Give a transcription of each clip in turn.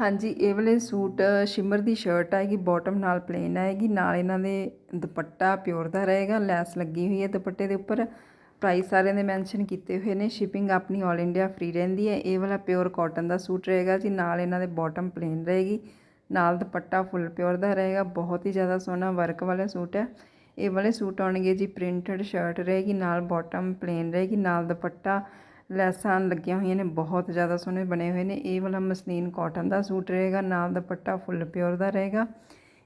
ਹਾਂਜੀ, ਇਹ ਵਾਲੇ ਸੂਟ ਸ਼ਿਮਰ ਦੀ ਸ਼ਰਟ ਆਏਗੀ ਬਾਟਮ ਨਾਲ ਪਲੇਨ ਆਏਗੀ, ਨਾਲ ਇਹਨਾਂ ਦੇ ਦੁਪੱਟਾ ਪਿਓਰ ਦਾ ਰਹੇਗਾ, ਲੈਸ ਲੱਗੀ ਹੋਈ ਹੈ ਦੁਪੱਟੇ ਦੇ ਉੱਪਰ। ਪ੍ਰਾਈਸ ਸਾਰਿਆਂ ਦੇ ਮੈਂਸ਼ਨ ਕੀਤੇ ਹੋਏ ਨੇ ਸ਼ਿਪਿੰਗ ਆਪਣੀ 올 ਇੰਡੀਆ ਫ੍ਰੀ ਰਹਿੰਦੀ ਹੈ। ਇਹ ਵਾਲਾ ਪਿਓਰ ਕਾਟਨ ਦਾ ਸੂਟ ਰਹੇਗਾ ਜੀ, ਨਾਲ ਇਹਨਾਂ ਦੇ ਬਾਟਮ ਪਲੇਨ ਰਹੇਗੀ, ਨਾਲ ਦੁਪੱਟਾ ਫੁੱਲ ਪਿਓਰ ਦਾ ਰਹੇਗਾ, ਬਹੁਤ ਹੀ ਜ਼ਿਆਦਾ ਸੋਹਣਾ ਵਰਕ ਵਾਲਾ ਸੂਟ ਹੈ। ਇਹ ਵਾਲੇ ਸੂਟ ਆਉਣਗੇ ਜੀ ਪ੍ਰਿੰਟਡ ਸ਼ਰਟ ਰਹੇਗੀ, ਨਾਲ ਬਾਟਮ ਪਲੇਨ ਰਹੇਗੀ, ਨਾਲ ਦੁਪੱਟਾ ਲੈਸਾਂ ਲੱਗੀਆਂ ਹੋਈਆਂ ਨੇ, ਬਹੁਤ ਜ਼ਿਆਦਾ ਸੋਹਣੇ ਬਣੇ ਹੋਏ ਨੇ। ਇਹ ਵਾਲਾ ਮਸਲੀਨ ਕਾਟਨ ਦਾ ਸੂਟ ਰਹੇਗਾ, ਨਾਲ ਦੁਪੱਟਾ ਫੁੱਲ ਪਿਓਰ ਦਾ ਰਹੇਗਾ।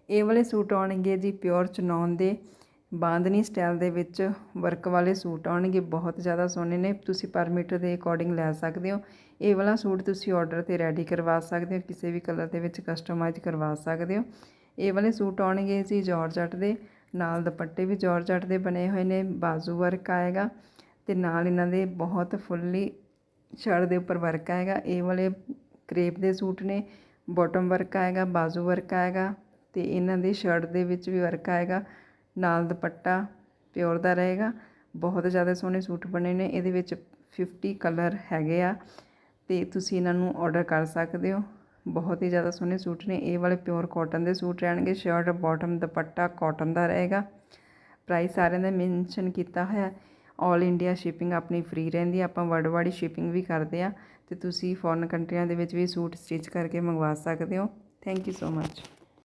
ਇਹ ਵਾਲੇ ਸੂਟ ਆਉਣਗੇ ਜੀ ਪਿਓਰ ਚਨੌਨ ਦੇ, ਬਾਂਦਨੀ ਸਟਾਈਲ ਦੇ ਵਿੱਚ ਵਰਕ ਵਾਲੇ ਸੂਟ ਆਉਣਗੇ, ਬਹੁਤ ਜ਼ਿਆਦਾ ਸੋਹਣੇ ਨੇ। ਤੁਸੀਂ ਪਰ ਮੀਟਰ ਦੇ ਅਕੋਰਡਿੰਗ ਲੈ ਸਕਦੇ ਹੋ। ਇਹ ਵਾਲਾ ਸੂਟ ਤੁਸੀਂ ਆਰਡਰ ਤੇ ਰੈਡੀ ਕਰਵਾ ਸਕਦੇ ਹੋ, ਕਿਸੇ ਵੀ ਕਲਰ ਦੇ ਵਿੱਚ ਕਸਟਮਾਈਜ਼ ਕਰਵਾ ਸਕਦੇ ਹੋ। ਇਹ ਵਾਲੇ ਸੂਟ ਆਉਣਗੇ ਜੀ ਜਾਰਜਟ ਦੇ, ਨਾਲ ਦੁਪੱਟੇ ਵੀ ਜਾਰਜਟ ਦੇ ਬਣੇ ਹੋਏ ਨੇ, ਬਾਜ਼ੂ ਵਰਕ ਆਏਗਾ। ਅਤੇ ਨਾਲ ਇਹਨਾਂ ਦੇ ਬਹੁਤ ਫੁੱਲੀ ਸ਼ਰਟ ਦੇ ਉੱਪਰ ਵਰਕ ਆਏਗਾ। ਇਹ ਵਾਲੇ ਕਰੇਪ ਦੇ ਸੂਟ ਨੇ, ਬੋਟਮ ਵਰਕ ਆਏਗਾ, ਬਾਜ਼ੂ ਵਰਕ ਆਏਗਾ ਅਤੇ ਇਹਨਾਂ ਦੇ ਸ਼ਰਟ ਦੇ ਵਿੱਚ ਵੀ ਵਰਕ ਆਏਗਾ। ਨਾਲ ਦੁਪੱਟਾ ਪਿਓਰ ਦਾ ਰਹੇਗਾ। ਬਹੁਤ ਜ਼ਿਆਦਾ ਸੋਹਣੇ ਸੂਟ ਬਣੇ ਨੇ। ਇਹਦੇ ਵਿੱਚ 50 ਕਲਰ ਹੈਗੇ ਆ ਤੇ ਤੁਸੀਂ ਇਹਨਾਂ ਨੂੰ ਆਰਡਰ ਕਰ ਸਕਦੇ ਹੋ। ਬਹੁਤ ਹੀ ਜ਼ਿਆਦਾ ਸੋਹਣੇ ਸੂਟ ਨੇ। ਇਹ ਵਾਲੇ ਪਿਓਰ ਕਾਟਨ ਦੇ ਸੂਟ ਰਹਿਣਗੇ। ਸ਼ਰਟ, ਬਾਟਮ, ਦੁਪੱਟਾ ਕਾਟਨ ਦਾ ਰਹੇਗਾ। ਪ੍ਰਾਈਸ ਸਾਰਿਆਂ ਦਾ ਮੈਂਸ਼ਨ ਕੀਤਾ ਹੋਇਆ। 올 ਇੰਡੀਆ ਸ਼ਿਪਿੰਗ ਆਪਣੀ ਫ੍ਰੀ ਰਹਿੰਦੀ ਹੈ ਆਪਾਂ ਵਰਲਡ ਵਾਈਡ ਸ਼ਿਪਿੰਗ ਵੀ ਕਰਦੇ ਆ ਤੇ ਤੁਸੀਂ ਫੋਰਨ ਕੰਟਰੀਆਂ ਦੇ ਵਿੱਚ ਵੀ ਸੂਟ ਸਟਿਚ ਕਰਕੇ ਮੰਗਵਾ ਸਕਦੇ ਹੋ। Thank you so much